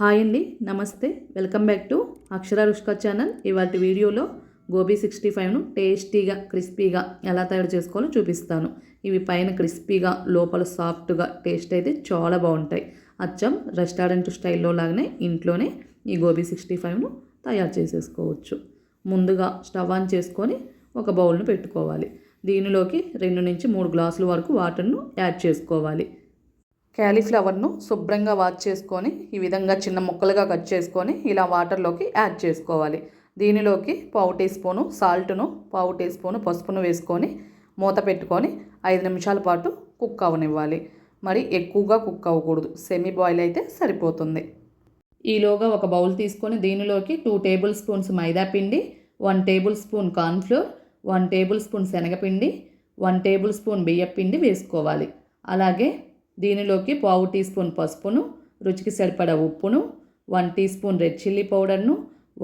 Hi అండి నమస్తే. Welcome back to Akshara Rushka channel. ఇవాటి వీడియోలో గోబీ సిక్స్టీ ఫైవ్ను టేస్టీగా క్రిస్పీగా ఎలా తయారు చేసుకోవాలో చూపిస్తాను. ఇవి పైన క్రిస్పీగా లోపల సాఫ్ట్గా టేస్ట్ అయితే చాలా బాగుంటాయి. అచ్చం రెస్టారెంట్ స్టైల్లో లాగానే ఇంట్లోనే ఈ గోబీ సిక్స్టీ ఫైవ్ను తయారు చేసేసుకోవచ్చు. ముందుగా స్టవ్ ఆన్ చేసుకొని ఒక బౌల్ను పెట్టుకోవాలి. దీనిలోకి రెండు నుంచి మూడు గ్లాసుల వరకు వాటర్ను యాడ్ చేసుకోవాలి. క్యాలీఫ్లవర్ను శుభ్రంగా వాష్ చేసుకొని ఈ విధంగా చిన్న ముక్కలుగా కట్ చేసుకొని ఇలా వాటర్లోకి యాడ్ చేసుకోవాలి. దీనిలోకి పావు టీ స్పూను సాల్ట్ను పావు టీ స్పూను పసుపును వేసుకొని మూత పెట్టుకొని ఐదు నిమిషాల పాటు కుక్ అవనివ్వాలి. మరి ఎక్కువగా కుక్ అవ్వకూడదు. సెమీ బాయిల్ అయితే సరిపోతుంది. ఈలోగా ఒక బౌల్ తీసుకొని దీనిలోకి టూ టేబుల్ స్పూన్స్ మైదా పిండి one tablespoon cornflour one tablespoon శనగపిండి వన్ టేబుల్ స్పూన్ బియ్యపిండి వేసుకోవాలి. అలాగే దీనిలోకి పావు టీ స్పూన్ పసుపును రుచికి సరిపడా ఉప్పును one teaspoon red chilli పౌడర్ను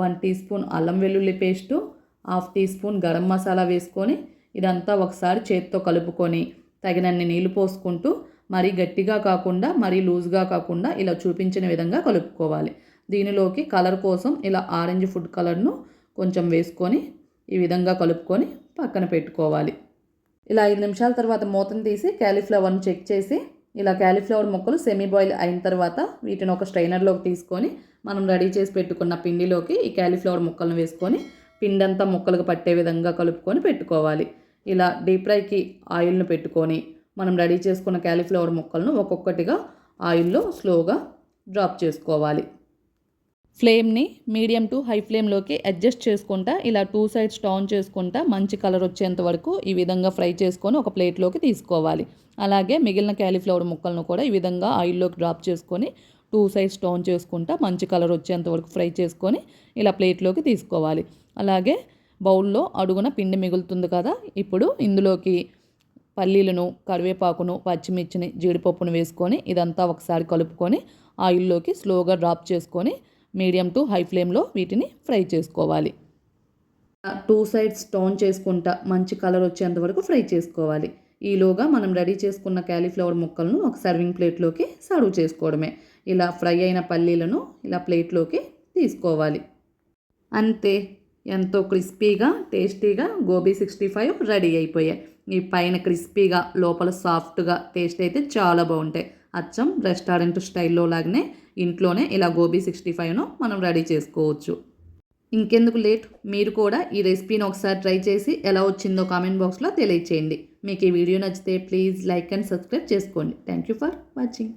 వన్ టీ స్పూన్ అల్లం వెల్లుల్లి paste half teaspoon garam masala వేసుకొని ఇదంతా ఒకసారి చేత్తో కలుపుకొని తగినన్ని నీళ్ళు పోసుకుంటూ మరీ గట్టిగా కాకుండా మరీ లూజ్గా కాకుండా ఇలా చూపించిన విధంగా కలుపుకోవాలి. దీనిలోకి కలర్ కోసం ఇలా ఆరెంజ్ ఫుడ్ కలర్ను కొంచెం వేసుకొని ఈ విధంగా కలుపుకొని పక్కన పెట్టుకోవాలి. ఇలా ఐదు నిమిషాల తర్వాత మూతను తీసి క్యాలీఫ్లవర్ని చెక్ చేసి ఇలా క్యాలీఫ్లవర్ ముక్కలు సెమీ బాయిల్ అయిన తర్వాత వీటిని ఒక స్ట్రైనర్లోకి తీసుకొని మనం రెడీ చేసి పెట్టుకున్న పిండిలోకి ఈ క్యాలీఫ్లవర్ ముక్కలను వేసుకొని పిండి అంతా ముక్కలకు పట్టే విధంగా కలుపుకొని పెట్టుకోవాలి. ఇలా డీప్ ఫ్రైకి ఆయిల్ను పెట్టుకొని మనం రెడీ చేసుకున్న క్యాలీఫ్లవర్ ముక్కలను ఒక్కొక్కటిగా ఆయిల్లో స్లోగా డ్రాప్ చేసుకోవాలి. ఫ్లేమ్ని మీడియం టు హై ఫ్లేమ్లోకి అడ్జస్ట్ చేసుకుంటా ఇలా టూ సైడ్స్ టర్న్ చేసుకుంటా మంచి కలర్ వచ్చేంత వరకు ఈ విధంగా ఫ్రై చేసుకొని ఒక ప్లేట్లోకి తీసుకోవాలి. అలాగే మిగిలిన క్యాలీఫ్లవర్ ముక్కలను కూడా ఈ విధంగా ఆయిల్లోకి డ్రాప్ చేసుకొని టూ సైడ్స్ టర్న్ చేసుకుంటా మంచి కలర్ వచ్చేంత వరకు ఫ్రై చేసుకొని ఇలా ప్లేట్లోకి తీసుకోవాలి. అలాగే బౌల్లో అడుగున పిండి మిగులుతుంది కదా ఇప్పుడు ఇందులోకి పల్లీలను కరివేపాకును పచ్చిమిర్చిని జీడిపప్పును వేసుకొని ఇదంతా ఒకసారి కలుపుకొని ఆయిల్లోకి స్లోగా డ్రాప్ చేసుకొని మీడియం టు హై ఫ్లేమ్లో వీటిని ఫ్రై చేసుకోవాలి. టూ సైడ్స్ టోన్ చేసుకుంటా మంచి కలర్ వచ్చేంత వరకు ఫ్రై చేసుకోవాలి. ఈలోగా మనం రెడీ చేసుకున్న క్యాలీఫ్లవర్ ముక్కలను ఒక సర్వింగ్ ప్లేట్లోకి సర్వ్ చేసుకోవడమే. ఇలా ఫ్రై అయిన పల్లీలను ఇలా ప్లేట్లోకి తీసుకోవాలి. అంతే ఎంతో క్రిస్పీగా టేస్టీగా గోబీ సిక్స్టీ ఫైవ్ రెడీ అయిపోయాయి. ఈ పైన క్రిస్పీగా లోపల సాఫ్ట్గా టేస్ట్ అయితే చాలా బాగుంటాయి. అచ్చం రెస్టారెంట్ స్టైల్లో లాగానే ఇంట్లోనే ఇలా గోబీ సిక్స్టీ ఫైవ్ను మనం రెడీ చేసుకోవచ్చు. ఇంకెందుకు లేట్? మీరు కూడా ఈ రెసిపీని ఒకసారి ట్రై చేసి ఎలా వచ్చిందో కామెంట్ బాక్స్లో తెలియచేయండి. మీకు ఈ వీడియో నచ్చితే ప్లీజ్ లైక్ అండ్ సబ్స్క్రైబ్ చేసుకోండి. Thank you for watching.